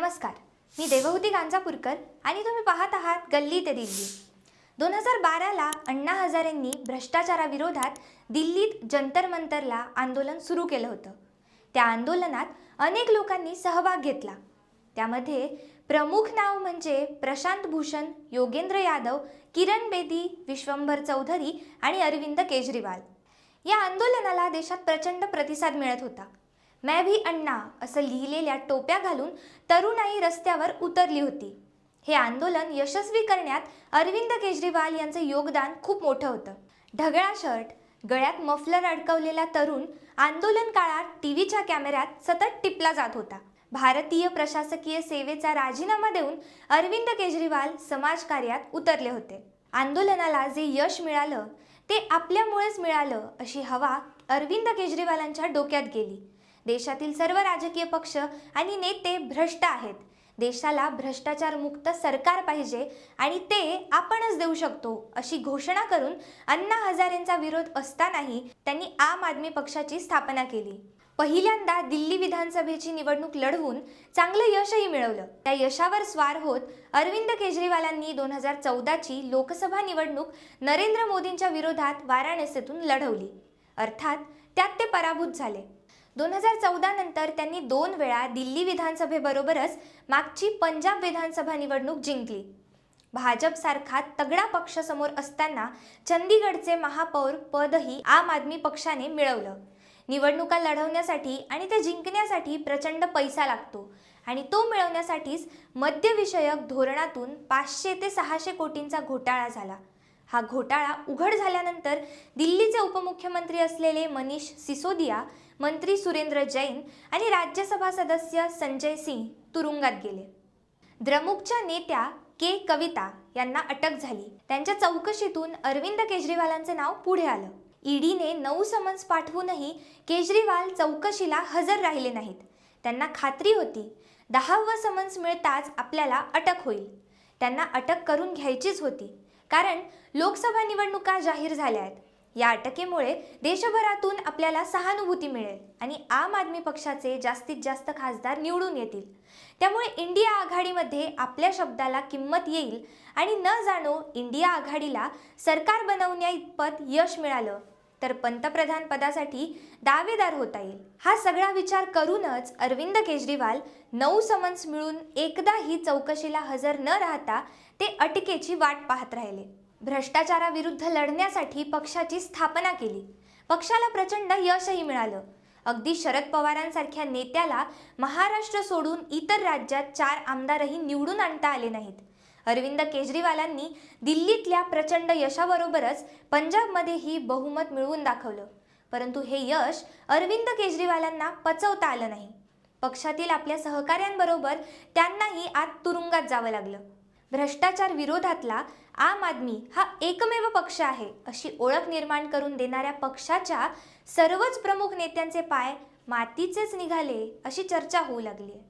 नमस्कार. मी देवहूती गांजापूरकर आणि तुम्ही पाहत आहात गल्ली ते दिल्ली. दोन हजार बाराला अण्णा हजारेंनी भ्रष्टाचाराविरोधात दिल्लीत जंतर मंतरला आंदोलन सुरू केलं होतं. त्या आंदोलनात अनेक लोकांनी सहभाग घेतला. त्यामध्ये प्रमुख नाव म्हणजे प्रशांत भूषण योगेंद्र यादव किरण बेदी विश्वंभर चौधरी आणि अरविंद केजरीवाल. या आंदोलनाला देशात प्रचंड प्रतिसाद मिळत होता. मैं भी अण्णा असं लिहिलेल्या टोप्या घालून तरुणाई रस्त्यावर उतरली होती. हे आंदोलन यशस्वी करण्यात अरविंद केजरीवाल यांचं योगदान खूप मोठं होतं. ढगळा शर्ट गळ्यात मफलर अडकवलेला तरुण आंदोलन काळात टीव्हीच्या कॅमेऱ्यात सतत टिपला जात होता. भारतीय प्रशासकीय सेवेचा राजीनामा देऊन अरविंद केजरीवाल समाजकार्यात उतरले होते. आंदोलनाला जे यश मिळालं ते आपल्यामुळेच मिळालं अशी हवा अरविंद केजरीवालांच्या डोक्यात गेली. देशातील सर्व राजकीय पक्ष आणि नेते भ्रष्ट आहेत. देशाला भ्रष्टाचार मुक्त सरकार पाहिजे आणि ते आपणच देऊ शकतो अशी घोषणा करून अण्णा हजारेंचा विरोध असतानाही त्यांनी आम आदमी पक्षाची स्थापना केली. पहिल्यांदा दिल्ली विधानसभेची निवडणूक लढवून चांगलं यशही मिळवलं. त्या यशावर स्वार होत अरविंद केजरीवालांनी दोन हजार चौदाची लोकसभा निवडणूक नरेंद्र मोदींच्या विरोधात वाराणसीतून लढवली. अर्थात त्यात ते पराभूत झाले. दोन हजार चौदा नंतर त्यांनी दोन वेळा दिल्ली विधानसभेबरोबरच मागची पंजाब विधानसभा निवडणूक जिंकली. भाजपसारखा तगडा पक्ष समोर असताना चंदीगडचे महापौर पदही आम आदमी पक्षाने मिळवलं. निवडणुका लढवण्यासाठी आणि ते जिंकण्यासाठी प्रचंड पैसा लागतो आणि तो मिळवण्यासाठीच मद्यविषयक धोरणातून पाचशे ते सहाशे कोटींचा घोटाळा झाला. हा घोटाळा उघड झाल्यानंतर दिल्लीचे उपमुख्यमंत्री असलेले मनीष सिसोदिया मंत्री सुरेंद्र जैन आणि राज्यसभा सदस्य संजय सिंग तुरुंगात गेले. द्रमुकच्या नेत्या के कविता यांना अटक झाली. त्यांच्या चौकशीतून अरविंद केजरीवालांचे नाव पुढे आलं. ईडीने नऊ समन्स पाठवूनही केजरीवाल चौकशीला हजर राहिले नाहीत. त्यांना खात्री होती दहावं समन्स मिळताच आपल्याला अटक होईल. त्यांना अटक करून घ्यायचीच होती कारण लोकसभा निवडणुका जाहीर झाल्या आहेत. या अटकेमुळे देशभरातून आपल्याला सहानुभूती मिळेल आणि आम आदमी पक्षाचे जास्तीत जास्त खासदार निवडून येतील. त्यामुळे इंडिया आघाडीमध्ये आपल्या शब्दाला किंमत येईल आणि न जाणो इंडिया आघाडीला सरकार बनवण्या इतपत यश मिळालं. तर पंतप्रधान पदासाठी दावेदार होता येईल. हा सगळा विचार करूनच अरविंद केजरीवाल नऊ समन्स मिळून एकदाही चौकशीला हजर न राहता ते अटकेची वाट पाहत राहिले. भ्रष्टाचाराविरुद्ध लढण्यासाठी पक्षाची स्थापना केली. पक्षाला प्रचंड यशही मिळालं. अगदी शरद पवारांसारख्या नेत्याला महाराष्ट्र सोडून इतर राज्यात चार आमदारही निवडून आणता आले नाहीत. अरविंद केजरीवालांनी दिल्लीतल्या प्रचंड यशाबरोबरच पंजाबमध्येही बहुमत मिळवून दाखवलं. परंतु हे यश अरविंद केजरीवालांना पचवता आलं नाही. पक्षातील आपल्या सहकाऱ्यांबरोबर त्यांनाही आत तुरुंगात जावं लागलं. भ्रष्टाचार विरोधातला आम आदमी हा एकमेव पक्ष आहे अशी ओळख निर्माण करून देणाऱ्या पक्षाच्या सर्वच प्रमुख नेत्यांचे पाय मातीचेच निघाले अशी चर्चा होऊ लागली आहे.